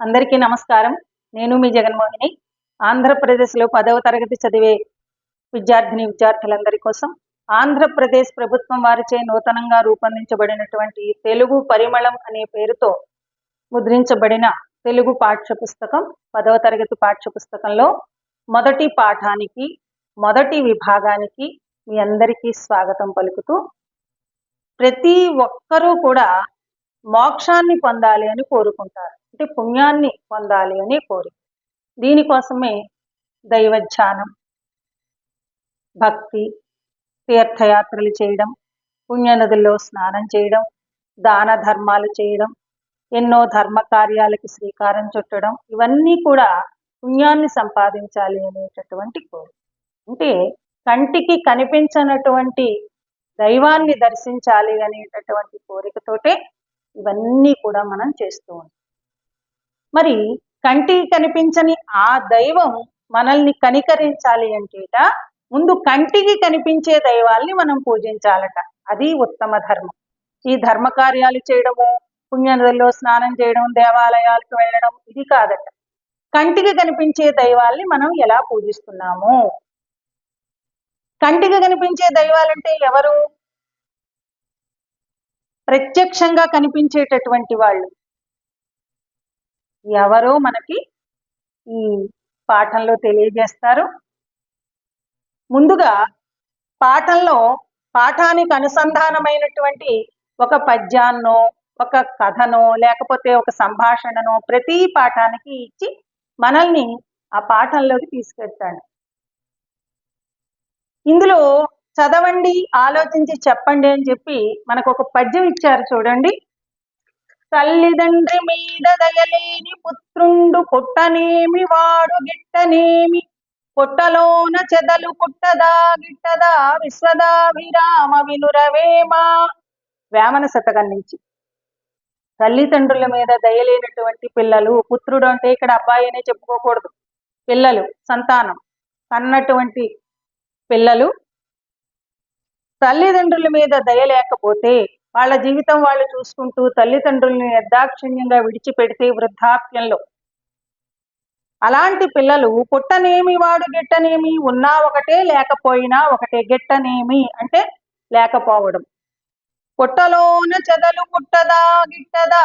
అందరికీ నమస్కారం. నేను మీ జగన్మోహిని. ఆంధ్రప్రదేశ్లో పదవ తరగతి చదివే విద్యార్థిని విద్యార్థులందరి కోసం ఆంధ్రప్రదేశ్ ప్రభుత్వం వారిచే నూతనంగా రూపొందించబడినటువంటి తెలుగు పరిమళం అనే పేరుతో ముద్రించబడిన తెలుగు పాఠ్య పుస్తకం పదవ తరగతి పాఠ్య పుస్తకంలో మొదటి పాఠానికి మొదటి విభాగానికి మీ అందరికీ స్వాగతం పలుకుతూ ప్రతి ఒక్కరూ కూడా మోక్షాన్ని పొందాలి అని కోరుకుంటారు. అంటే పుణ్యాన్ని పొందాలి అని కోరిక. దీనికోసమే దైవధ్యానం భక్తి తీర్థయాత్రలు చేయడం పుణ్యనదుల్లో స్నానం చేయడం దాన ధర్మాలు చేయడం ఎన్నో ధర్మ కార్యాలకి శ్రీకారం చుట్టడం ఇవన్నీ కూడా పుణ్యాన్ని సంపాదించాలి అనేటటువంటి కోరిక. అంటే కంటికి కనిపించనటువంటి దైవాన్ని దర్శించాలి అనేటటువంటి కోరికతోటే ఇవన్నీ కూడా మనం చేస్తూ ఉంటాం. మరి కంటికి కనిపించని ఆ దైవం మనల్ని కనికరించాలి అంటేట ముందు కంటికి కనిపించే దైవాల్ని మనం పూజించాలట. అది ఉత్తమ ధర్మం. ఈ ధర్మ కార్యాలు చేయడము పుణ్యనదుల్లో స్నానం చేయడం దేవాలయాలకు వెళ్ళడం ఇది కాదట. కంటికి కనిపించే దైవాల్ని మనం ఎలా పూజిస్తున్నాము? కంటికి కనిపించే దైవాలంటే ఎవరు? ప్రత్యక్షంగా కనిపించేటటువంటి వాళ్ళు. ఎవరో మనకి ఈ పాఠంలో తెలియజేస్తారు. ముందుగా పాఠంలో పాఠానికి అనుసంధానమైనటువంటి ఒక పద్యాన్నో ఒక కథనో లేకపోతే ఒక సంభాషణనో ప్రతి పాఠానికి ఇచ్చి మనల్ని ఆ పాఠంలోకి తీసుకెళ్తాడు. ఇందులో చదవండి ఆలోచించి చెప్పండి అని చెప్పి మనకు ఒక పద్యం ఇచ్చారు చూడండి. తల్లిదండ్రి మీద దయలేని పుత్రుండు పుట్టనేమి వాడు గిట్టనేమి? పుట్టలోన చెదలు పుట్టదా గిట్టదా? విశ్వదాభిరామ వినురవేమా? వేమన శతకం నుంచి. తల్లిదండ్రుల మీద దయలేనటువంటి పిల్లలు పుత్రుడు అంటే ఇక్కడ అబ్బాయి అనే చెప్పుకోకూడదు. పిల్లలు సంతానం కన్నటువంటి పిల్లలు తల్లిదండ్రుల మీద దయ లేకపోతే వాళ్ళ జీవితం వాళ్ళు చూసుకుంటూ తల్లిదండ్రుల్ని నిర్దాక్షిణ్యంగా విడిచిపెడితే వృద్ధాప్యంలో. అలాంటి పిల్లలు పుట్టనేమి వాడు గిట్టనేమి ఉన్నా ఒకటే లేకపోయినా ఒకటే గిట్టనేమి అంటే లేకపోవడం. పుట్టలోన చెదలు పుట్టదా గిట్టదా?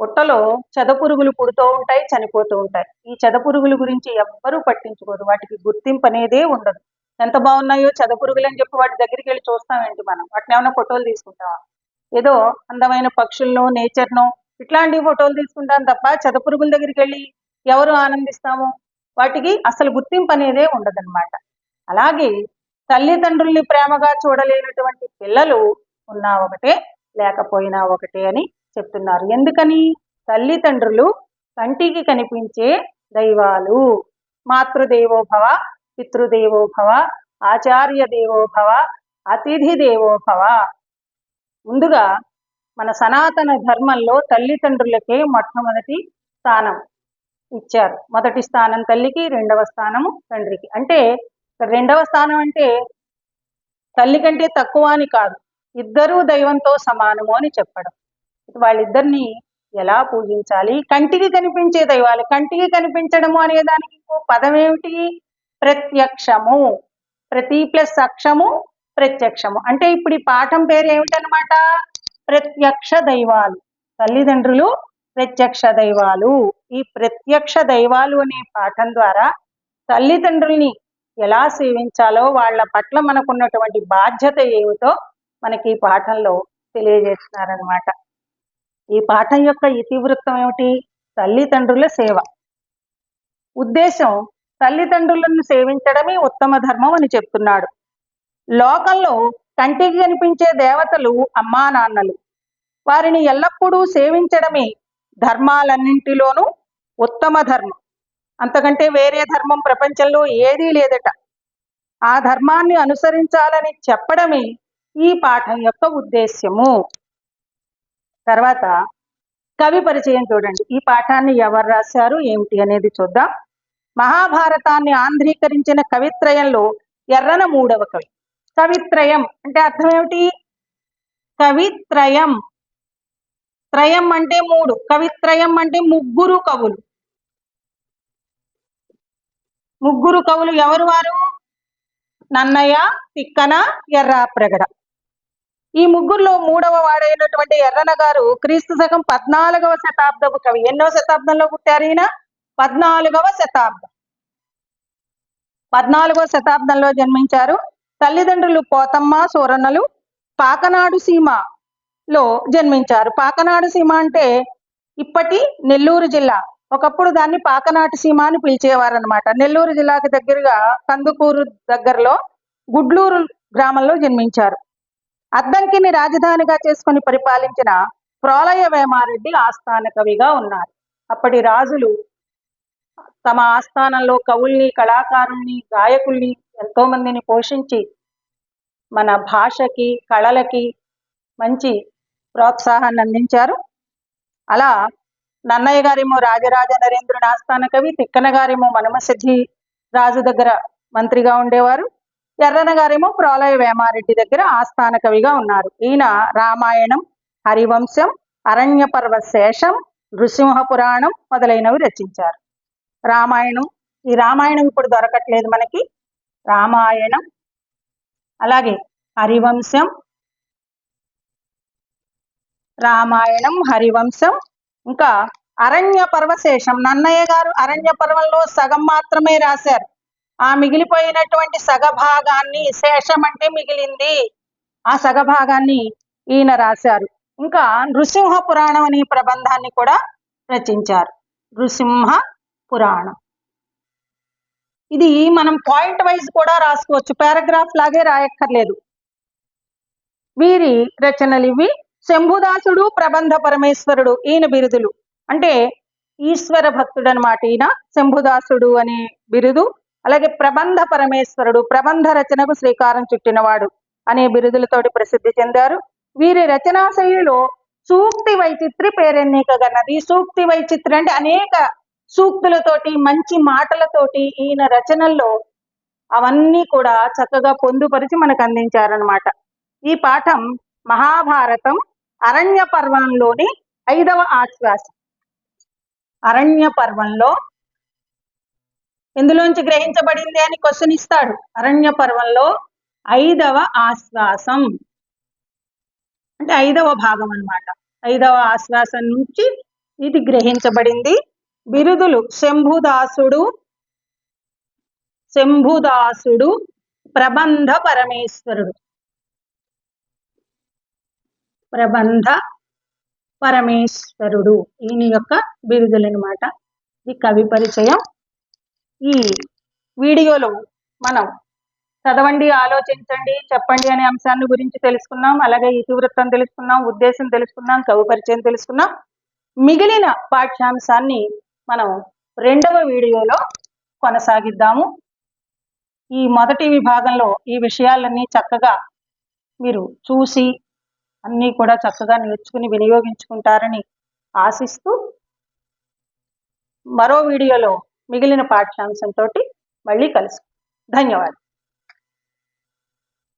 పుట్టలో చెదపురుగులు పుడుతూ ఉంటాయి చనిపోతూ ఉంటాయి. ఈ చెదపురుగుల గురించి ఎవ్వరూ పట్టించుకోరు. వాటికి గుర్తింపు అనేదే ఉండదు. ఎంత బాగున్నాయో చదపురుగులు అని చెప్పి వాటి దగ్గరికి వెళ్ళి చూస్తామేంటి మనం? వాటిని ఏమైనా ఫోటోలు తీసుకుంటామా ఏదో అందమైన పక్షులను నేచర్ను ఇట్లాంటి ఫోటోలు తీసుకుంటాం తప్ప చదపురుగుల దగ్గరికి వెళ్ళి ఎవరు ఆనందిస్తాము? వాటికి అసలు గుర్తింపు అనేదే ఉండదన్నమాట. అలాగే తల్లిదండ్రుల్ని ప్రేమగా చూడలేనటువంటి పిల్లలు ఉన్నా ఒకటే లేకపోయినా ఒకటే అని చెప్తున్నారు. ఎందుకని? తల్లిదండ్రులు కంటికి కనిపించే దైవాలు మాతృదేవోభవ పితృదేవోభవ ఆచార్య దేవోభవ అతిథి దేవోభవ ముందుగా మన సనాతన ధర్మంలో తల్లిదండ్రులకే మొట్టమొదటి స్థానం ఇచ్చారు. మొదటి స్థానం తల్లికి రెండవ స్థానము తండ్రికి. అంటే రెండవ స్థానం అంటే తల్లి కంటే తక్కువ అని కాదు ఇద్దరూ దైవంతో సమానము అని చెప్పడం. వాళ్ళిద్దరిని ఎలా పూజించాలి? కంటికి కనిపించే దైవాలు కంటికి కనిపించడము అనే దానికి ఇంకో పదం ఏమిటి ప్రత్యక్షము. ప్రతి ప్లస్ అక్షము ప్రత్యక్షము. అంటే ఇప్పుడు ఈ పాఠం పేరు ఏమిటనమాట ప్రత్యక్ష దైవాలు. తల్లిదండ్రులు ప్రత్యక్ష దైవాలు. ఈ ప్రత్యక్ష దైవాలు అనే పాఠం ద్వారా తల్లిదండ్రుల్ని ఎలా సేవించాలో వాళ్ళ పట్ల మనకున్నటువంటి బాధ్యత ఏమిటో మనకి ఈ పాఠంలో తెలియజేస్తున్నారనమాట ఈ పాఠం యొక్క ఇతివృత్తం ఏమిటి? తల్లిదండ్రుల సేవ. ఉద్దేశం తల్లిదండ్రులను సేవించడమే ఉత్తమ ధర్మం అని చెప్తున్నాడు. లోకంలో కంటికి కనిపించే దేవతలు అమ్మా నాన్నలు. వారిని ఎల్లప్పుడూ సేవించడమే ధర్మాలన్నింటిలోనూ ఉత్తమ ధర్మం. అంతకంటే వేరే ధర్మం ప్రపంచంలో ఏదీ లేదట. ఆ ధర్మాన్ని అనుసరించాలని చెప్పడమే ఈ పాఠం యొక్క ఉద్దేశ్యము. తర్వాత కవి పరిచయం చూడండి. ఈ పాఠాన్ని ఎవరు రాశారు? ఏమిటి అనేది చూద్దాం. మహాభారతాన్ని ఆంధ్రీకరించిన కవిత్రయంలో ఎర్రన మూడవ కవి. కవిత్రయం అంటే అర్థం ఏమిటి? కవిత్రయం. త్రయం అంటే మూడు కవిత్రయం అంటే ముగ్గురు కవులు. ముగ్గురు కవులు ఎవరు వారు? నన్నయ్య తిక్కన ఎర్రాప్రగడ ఈ ముగ్గురులో మూడవ వాడైనటువంటి ఎర్రన గారు క్రీస్తు శకం పద్నాలుగవ శతాబ్దపు కవి. ఎన్నో శతాబ్దంలో పుట్టారు ఈయన? పద్నాలుగవ శతాబ్దం. పద్నాలుగవ శతాబ్దంలో జన్మించారు తల్లిదండ్రులు పోతమ్మ సూరన్నలు పాకనాడు సీమలో జన్మించారు. పాకనాడు సీమ అంటే ఇప్పటి నెల్లూరు జిల్లా. ఒకప్పుడు దాన్ని పాకనాటి సీమ అని పిలిచేవారు అనమాట నెల్లూరు జిల్లాకి దగ్గరగా కందుకూరు దగ్గరలో గుడ్లూరు గ్రామంలో జన్మించారు. అద్దంకిని రాజధానిగా చేసుకొని పరిపాలించిన ప్రోలయ వేమారెడ్డి ఆస్థాన కవిగా ఉన్నారు. అప్పటి రాజులు తమ ఆస్థానంలో కవుల్ని కళాకారుల్ని గాయకుల్ని ఎంతో మందిని పోషించి మన భాషకి కళలకి మంచి ప్రోత్సాహాన్ని అందించారు. అలా నన్నయ్య గారేమో రాజరాజ నరేంద్రుని ఆస్థాన కవి తిక్కన గారేమో మనమసిద్ధి రాజు దగ్గర మంత్రిగా ఉండేవారు. ఎర్రన గారేమో ప్రోలయ వేమారెడ్డి దగ్గర ఆస్థాన కవిగా ఉన్నారు. ఈయన రామాయణం హరివంశం అరణ్యపర్వ శేషం నృసింహ పురాణం మొదలైనవి రచించారు. రామాయణం. ఈ రామాయణం ఇప్పుడు దొరకట్లేదు మనకి. రామాయణం. అలాగే హరివంశం. రామాయణం హరివంశం. ఇంకా అరణ్య పర్వశేషం నన్నయ్య గారు అరణ్య పర్వంలో సగం మాత్రమే రాశారు. ఆ మిగిలిపోయినటువంటి సగభాగాన్ని శేషం అంటే మిగిలింది. ఆ సగభాగాన్ని ఈయన రాశారు. ఇంకా నృసింహ పురాణం అనే ప్రబంధాన్ని కూడా రచించారు. నృసింహ పురాణం. ఇది మనం పాయింట్ వైజ్ కూడా రాసుకోవచ్చు. పారాగ్రాఫ్ లాగే రాయక్కర్లేదు. వీరి రచనలు ఇవి. శంభుదాసుడు ప్రబంధ పరమేశ్వరుడు ఈయన బిరుదులు. అంటే ఈశ్వర భక్తుడు అనమాట ఈయన శంభుదాసుడు అనే బిరుదు. అలాగే ప్రబంధ పరమేశ్వరుడు ప్రబంధ రచనకు శ్రీకారం చుట్టినవాడు అనే బిరుదులతోటి ప్రసిద్ధి చెందారు. వీరి రచనా శైలిలో సూక్తి వైచిత్రి పేరెన్నికగన్నది. సూక్తి వైచిత్రి అంటే అనేక సూక్తులతోటి మంచి మాటలతోటి ఈయన రచనల్లో అవన్నీ కూడా చక్కగా పొందుపరిచి మనకు అందించారనమాట ఈ పాఠం మహాభారతం అరణ్య పర్వంలోని ఐదవ ఆశ్వాసం. అరణ్య పర్వంలో ఎందులోంచి గ్రహించబడింది అని క్వశ్చన్ ఇస్తాడు. అరణ్య పర్వంలో ఐదవ ఆశ్వాసం. అంటే ఐదవ భాగం అన్నమాట. ఐదవ ఆశ్వాసం నుంచి ఇది గ్రహించబడింది. బిరుదులు. శంభుదాసుడు శంభుదాసుడు ప్రబంధ పరమేశ్వరుడు. ప్రబంధ పరమేశ్వరుడు. ఈయన యొక్క బిరుదులు అనమాట ఈ కవి పరిచయం. ఈ వీడియోలో మనం చదవండి ఆలోచించండి చెప్పండి అనే అంశాన్ని గురించి తెలుసుకున్నాం. అలాగే ఇతివృత్తం తెలుసుకున్నాం ఉద్దేశం తెలుసుకున్నాం కవి పరిచయం తెలుసుకున్నాం. మిగిలిన పాఠ్యాంశాన్ని మనం రెండవ వీడియోలో కొనసాగిద్దాము. ఈ మొదటి విభాగంలో ఈ విషయాలన్నీ చక్కగా మీరు చూసి అన్నీ కూడా చక్కగా నేర్చుకుని వినియోగించుకుంటారని ఆశిస్తూ మరో వీడియోలో మిగిలిన పాఠ్యాంశంతో మళ్ళీ కలుసు ధన్యవాదాలు.